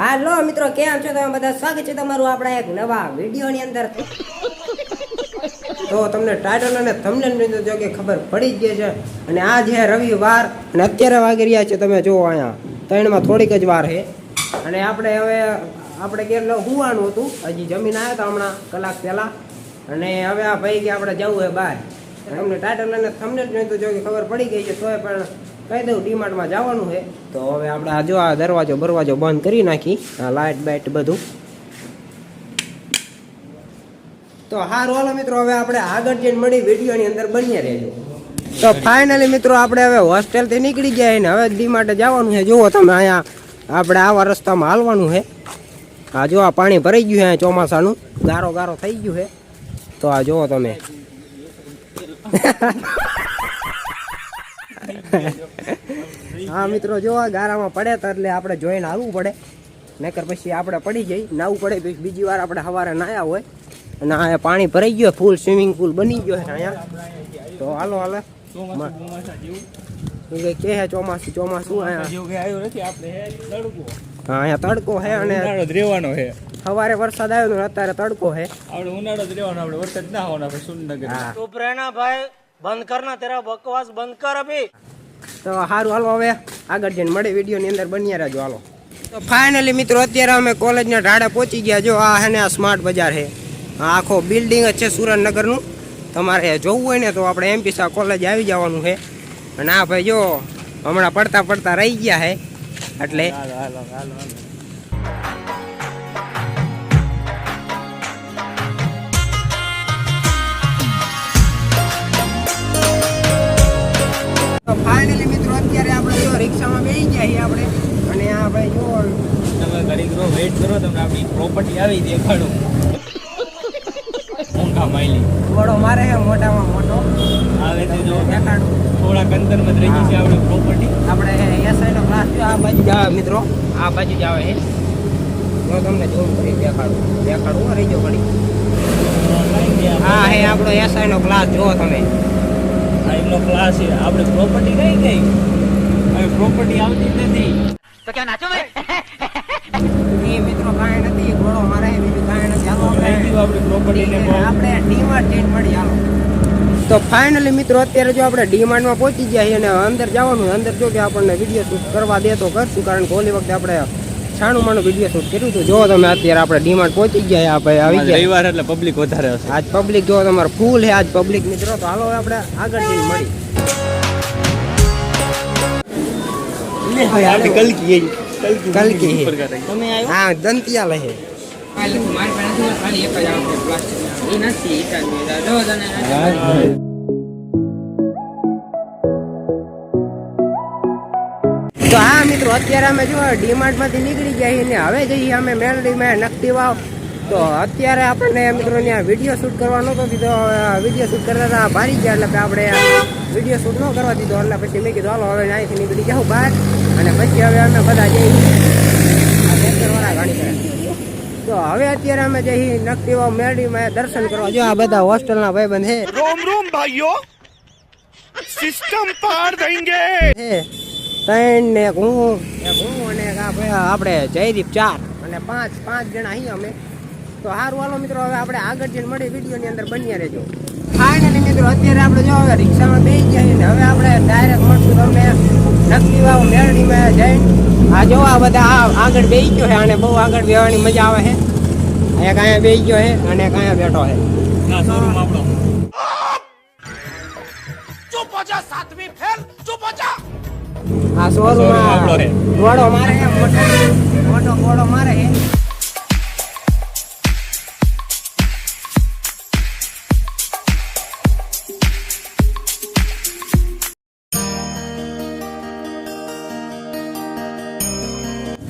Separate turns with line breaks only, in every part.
હાલો મિત્રો, કેમ છો? તમે બધા સ્વાગત છે તમારું આપણા એક નવા વિડીયોની અંદર. તો તમને ટાઇટલ અને થંબનેલ જો કે ખબર પડી જ ગઈ છે. અને આ છે રવિવાર, અને અત્યારે વાગી રહ્યા છે તમે જુઓ અહીંયા. ત્રણમાં થોડીક જ વાર છે અને આપણે હવે, આપણે કેટલો હુવાનું હતું. હજી જમીન આવ્યા હતા હમણાં, કલાક પહેલાં. અને હવે આ ભાઈ કે આપણે જવું છે બહાર. તમને ટાઇટલ અને થંબનેલ જોઈને તો જો કે ખબર પડી ગઈ છે, તોય પણ કહી દઉં ડીમાર્ટમાં જવાનું છે. તો હવે આપણે આ જો આ દરવાજો બરવાજો બંધ કરી નાખી, આ લાઇટ બાઇટ બધું. તો હાર, હાલો મિત્રો, હવે આપણે આગળ જઈને મળી વિડીયોની અંદર બન્યા રહેજો. તો ફાઇનલી મિત્રો, આપણે હવે હોસ્ટેલથી નીકળી ગયા ને, હવે ડી માટે જવાનું છે. જુઓ તમે અહીંયા, આપણે આવા રસ્તામાં હાલવાનું છે. આ જો આ પાણી ભરાઈ ગયું છે ચોમાસાનું. ગારો ગારો થઈ ગયું છે. તો આ જુઓ તમે. હા મિત્રો જો ગારામાં પડે તો એટલે આપણે જોઈને આવવું પડે. નકર પછી આપણે પડી જઈ નાવું પડે બીજી વાર આપણે સવારે નાયા હોય. અને આ પાણી ભરાઈ ગયો ફૂલ સ્વિમિંગ પુલ બની ગયો છે અહીંયા. તો હાલો હાલે. કે હે તડકો. હે અને સવારે વરસાદ આવ્યો ને અત્યારે તડકો
ના
પ્રેરણા ભાઈ બંધ કરના તેરા બકવાસ બંધ કર અભી.
તો સારું હાલો હવે આગળ જઈને મળે, વિડીયોની અંદર બન્યા રહેજો, હાલો. તો ફાઇનલી મિત્રો, અત્યારે અમે કોલેજના ઢાળે પહોંચી ગયા. જો આ હે ને, આ સ્માર્ટ બજાર છે આખો બિલ્ડિંગ જ છે સુરેન્દ્રનગરનું. તમારે જોવું હોય ને, તો આપણે એમપી શાહ કોલેજ આવી જવાનું છે અને આ ભાઈ જો હમણાં પડતા પડતા રહી ગયા છે એટલે ફાઇનલી મિત્રો અત્યારે આપણે જો રિક્ષામાં બેસી ગયા છીએ આપણે અને આ ભાઈ જો
તમે ઘડીક રહો વેઇટ કરો તમને આપણી પ્રોપર્ટી આવી દેખાડું. મોંઘા માઈલી
ઘોડો મારે હે મોટામાં મોટો
આવે છે જો
દેખાડું.
થોડા અંતરમાં રહી છે આપણી પ્રોપર્ટી
આપણે એ સાઈડનો ક્લાસ જો આ બાજુ જ આવે મિત્રો. આ બાજુ જ આવે હે. જો તમને ઝૂમ કરી દેખાડું. દેખાડું હો, રહી જો ઘડી હા હે આપણો એસઆઈનો ક્લાસ જુઓ તમે.
એમનો ક્લાસ છે. આપણે પ્રોપર્ટી કઈ ગઈ હવે પ્રોપર્ટી આવતી જ નથી.
તો કે નાચો ભાઈ?
એ મિત્રો કાય નથી ઘોડો મારે બીજું કાય નથી. હાલો
આપણે. આપણી પ્રોપર્ટી
આપણે ડીમાર્ટ ટેન મળી હાલો. તો ફાઇનલી મિત્રો અત્યારે જો આપણે ડીમાર્ટમાં પહોંચી ગયા છીએ અને અંદર જવાનું અંદર જો કે આપણને વીડિયો શૂટ કરવા દે તો કરશું કારણ કે ઓલી વખતે આપણે છાણું માનું વીડિયો શૂટ કર્યું હતું જો તમે અત્યારે આપણે ડીમાર્ટ પહોંચી ગયા છીએ, આપણે આવી ગયા
રવિવાર એટલે પબ્લિક વધારે હશે.
આજ પબ્લિક જો તમારે ફૂલ છે આજ પબ્લિક મિત્રો. તો હાલો આપણે આગળ જઈને મળી
આપણી કલકી કલકી
હા દંતિયા લહે
મારી પાસે ખાલી એક જ આવશે પ્લાસ્ટિક એ નથી
તો હા મિત્રો અત્યારે અમે જો ડીમાર્ટમાંથી નીકળી ગયા છીએ ને હવે જઈએ અમે મેલડીમાં નકટી વાવ તો અત્યારે આપણને મિત્રો ત્યાં વીડિયો શૂટ કરવાનો તો કીધો વીડિયો શૂટ કરતા હતા ભારી ગયા એટલે આપણે વીડિયો શૂટ ન કરવા દીધો. એટલે પછી મેં કીધું હાલો હવે અહીંથી નીકળી જાઉં બહાર. અને પછી હવે અમે બધા જઈએ તો હવે અત્યારે અમે જઈ નકટી વાવ મેલડીમાં દર્શન કરવા. જો આ બધા હોસ્ટેલના ભાઈબંધ હે
રોમ રોમ ભાઈઓ. સિસ્ટમ પાર દેંગે
હે. ત્રણ ને એક હું. એક હું અને આપણે જયદીપ ચાર. અને પાંચ પાંચ જણા અહીં અમે. તો સારું હાલો મિત્રો હવે આપણે આગળ જઈને મળી વિડીયોની અંદર. બન્યા રહેજો. ફાઇનલી મિત્રો અત્યારે આપણે જો હવે રિક્ષામાં બેસી જઈએ ને હવે આપણે ડાયરેક્ટ મળશું તમે નક્કી વાવ મેળણીમાં જઈને. આ જોવા આ બધા આગળ બેસી ગયો છે અને બહુ આગળ બેવાની મજા આવે છે. એક અહીંયા બેસી ગયો છે અને એક બેઠો છે.
ચૂપ હો જા સાતમી ફેલ. ચૂપ
હો
જા. હા
શોરૂમ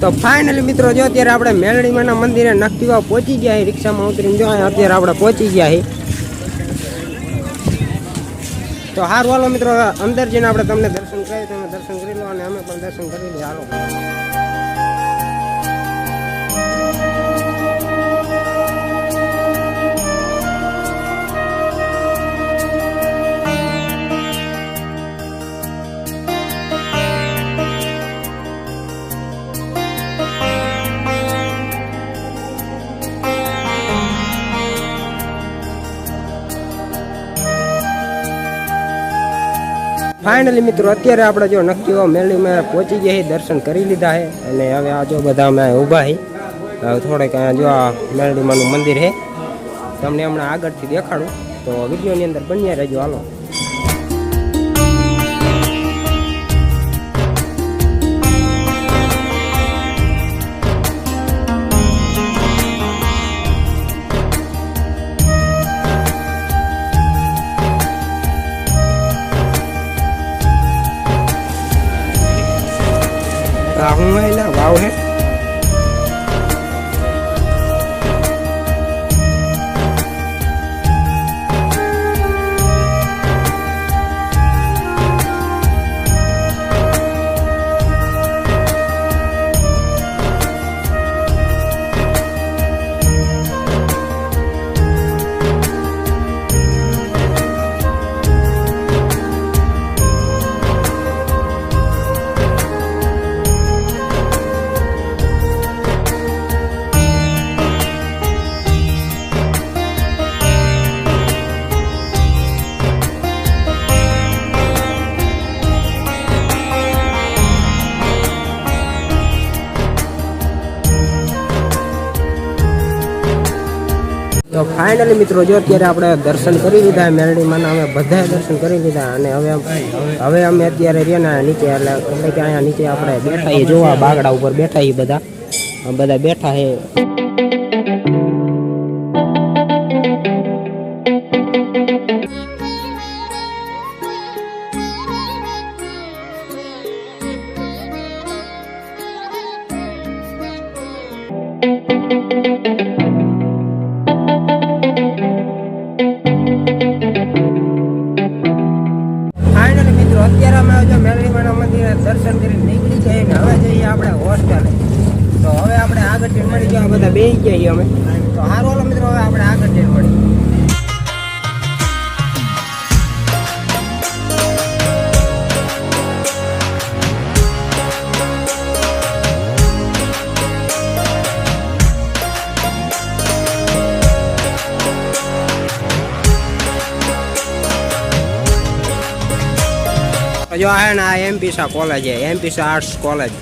તો ફાઇનલી મિત્રો જો અત્યારે આપણે મેલડીમાના મંદિરે નક્કી પહોંચી ગયા છે રિક્ષામાં ઉતરીને. જો અત્યારે આપણે પહોંચી ગયા છીએ તો હારું, હાલો મિત્રો અંદર જઈને આપણે તમને દર્શન કરી તમે દર્શન કરી લો અને અમે પણ દર્શન કરી લઈએ. હાલો. ફાઇનલી મિત્રો, અત્યારે આપણે જો નક્કી એવો મેળીમાં પહોંચી ગયા દર્શન કરી લીધા છે અને હવે આ જો બધા અમે ઊભા હવે થોડેક જો આ મેળડીમાનું મંદિર છે તમને હમણાં આગળથી દેખાડું. તો વિડીયોની અંદર બન્યા રહેજો, હાલો. હું એટલે વાવ હે? ફાઇનલી મિત્રો, જો અત્યારે આપણે દર્શન કરી લીધા મેરડીમાં અમે બધાએ દર્શન કરી લીધા અને હવે હવે અમે અત્યારે રહ્યા નીચે, એટલે એટલે કે અહીંયા નીચે આપણે બેઠા છીએ, જોવા, બાગડા ઉપર બેઠા છીએ બધા. બધા બેઠા છે. આગળ ટ્રેન મળી. આ બધા બે ગયા અમે. તો હારો, હાલો મિત્રો, હવે આપણે આગળ ટ્રેન મળી. જો આ એમપી શાહ કોલેજ છે એમપી આર્ટ્સ કોલેજ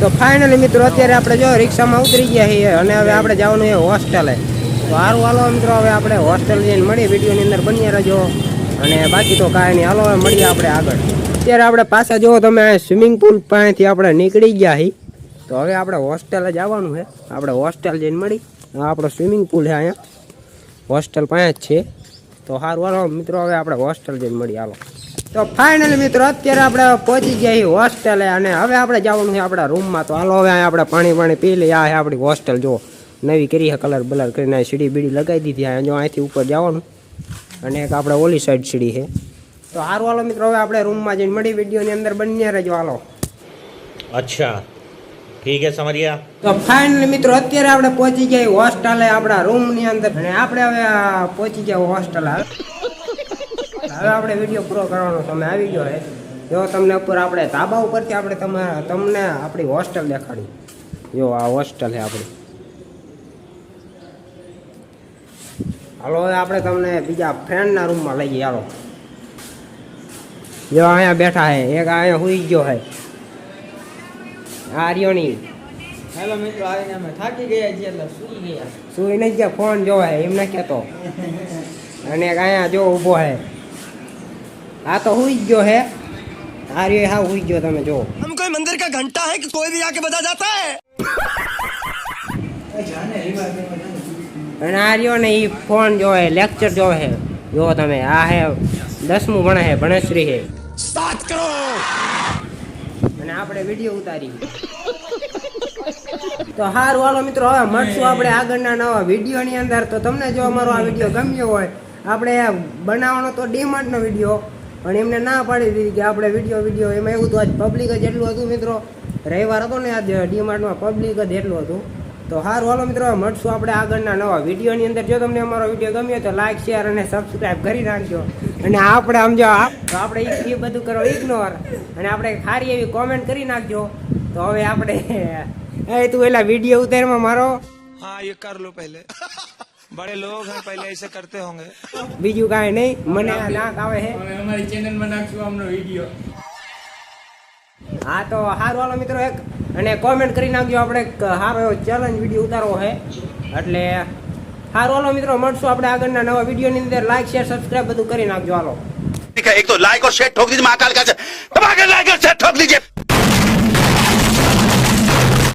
તો ફાઇનલી મિત્રો, અત્યારે આપણે જો રિક્ષામાં ઉતરી ગયા છીએ અને હવે આપણે જવાનું છે હોસ્ટેલે. તો સારું હાલો મિત્રો, હવે આપણે હોસ્ટેલ જઈને મળીએ. વિડીયોની અંદર બન્યા રહેજો. અને બાકી તો કાંઈ નહીં. હાલો, હવે મળીએ આપણે આગળ. અત્યારે આપણે પાછા જુઓ તમે સ્વિમિંગ પુલ પાસેથી આપણે નીકળી ગયા છીએ. તો હવે આપણે હોસ્ટેલે જવાનું છે. આપણે હોસ્ટેલ જઈને મળી. આપણો સ્વિમિંગ પુલ છે અહીંયા. હોસ્ટેલ પાસે જ છે. તો સારું હાલો મિત્રો, હવે આપણે હોસ્ટેલ જઈને મળીએ. હાલો. તો ફાઇનલી મિત્રો અત્યારે આપણે પહોંચી ગયા હોસ્ટેલે અને હવે આપણે જવાનું છે આપણા રૂમમાં તો હાલો હવે આપણે પાણી પાણી પી લઈએ. આ આપણી હોસ્ટેલ જો નવી કરી છે કલર બલર કરીને સીડી બીડી લગાવી દીધી આ જો અહીંથી ઉપર જવાનું. અને એક આપણે ઓલી સાઈડ સીડી છે. તો સારું હાલો મિત્રો હવે આપણે રૂમમાં જઈને મળી વિડીયોની અંદર બન્યા રહેજો. હાલો.
અચ્છા. ઠીક છે સમરિયા.
તો ફાઇનલી મિત્રો અત્યારે આપણે પહોંચી ગયા હોસ્ટેલે આપણા રૂમની અંદર. અને આપણે હવે પહોંચી ગયા હોસ્ટેલ હવે આપણે વીડિયો પૂરો કરવાનો સમય આવી ગયો છે. જો તમને ઉપર આપણે ધાબા ઉપરથી આપણે તમે તમને આપણી હોસ્ટેલ દેખાડી. જો આ હોસ્ટેલ છે આપણી. હાલો હવે આપણે તમને બીજા ફ્રેન્ડના રૂમમાં લઈ જઈએ હાલો. જો અહીંયા બેઠા છે. એક અહીંયા હુઈ ગયો છે. આ રહ્યો નહીં.
હેલો મિત્રો આવીને અમે થાકી ગયા છીએ એટલે સૂઈ ગયા.
સુઈ નહીં ગયા ફોન જોવે એમ ના કહેતો. અને એક અહીંયા જો ઊભો હે આ તો હુઈ ગયો હે. હારી હા હુઈ ગયો તમે જો.
હમ કોઈ મંદિર કા ઘંટા હે કે કોઈ ભી આકે બતા જાતા હે?
અને આર્યો ને ઈ ફોન જો જોવે લેક્ચર જો હે. જો તમે આ હે દસમું ભણે હે ભણેશ્રી હે.
સાત કરો
અને આપણે વીડિયો ઉતારી તો સારું હાલો મિત્રો હવે મળશું આપણે આગળના નવા વિડીયોની અંદર. તો તમને જો અમારો આ વીડિયો ગમ્યો હોય આપણે બનાવવાનો તો ડીમાર્ટનો વીડિયો. પણ એમને ના પાડી દીધી કે આપણે વીડિયો વીડિયો એમાં એવું તો આજ પબ્લિક જ એટલું હતું મિત્રો. રવિવાર હતો ને, આજ ડીમાર્ટમાં પબ્લિક જ એટલું હતું. તો સારું હાલો મિત્રો મળશું આપણે આગળના નવા વિડીયોની અંદર. જો તમને અમારો વીડિયો ગમ્યો તો લાઇક શેર અને સબસ્ક્રાઈબ કરી નાખજો. અને આપણે આમ જો આપણે એ બધું કરો ઇગ્નોર અને આપણે સારી એવી કોમેન્ટ કરી નાખજો. તો હવે આપણે, એ તું એલા વીડિયો ઉતારમાં મારો.
હા, એ કર લો પહેલે. बड़े लोग हैं पहले ऐसे करते होंगे
બીજું કાંઈ નહીં મને આ નાક આવે છે
હવે અમારી ચેનલમાં નાખશું આમનો વિડીયો
હા તો સારું હાલો મિત્રો એક અને કોમેન્ટ કરી નાખજો આપણે એક સારો એવો ચેલેન્જ વિડીયો ઉતારવો છે એટલે સારું હાલો મિત્રો મળશું આપણે આગળના નવા વિડીયોની અંદર લાઈક શેર સબસ્ક્રાઈબ બધું કરી નાખજો હાલો
ठीक है एक तो लाइक और शेयर ठोक दीजिए महाकाल का दबा के लाइक और शेयर ठोक दीजिए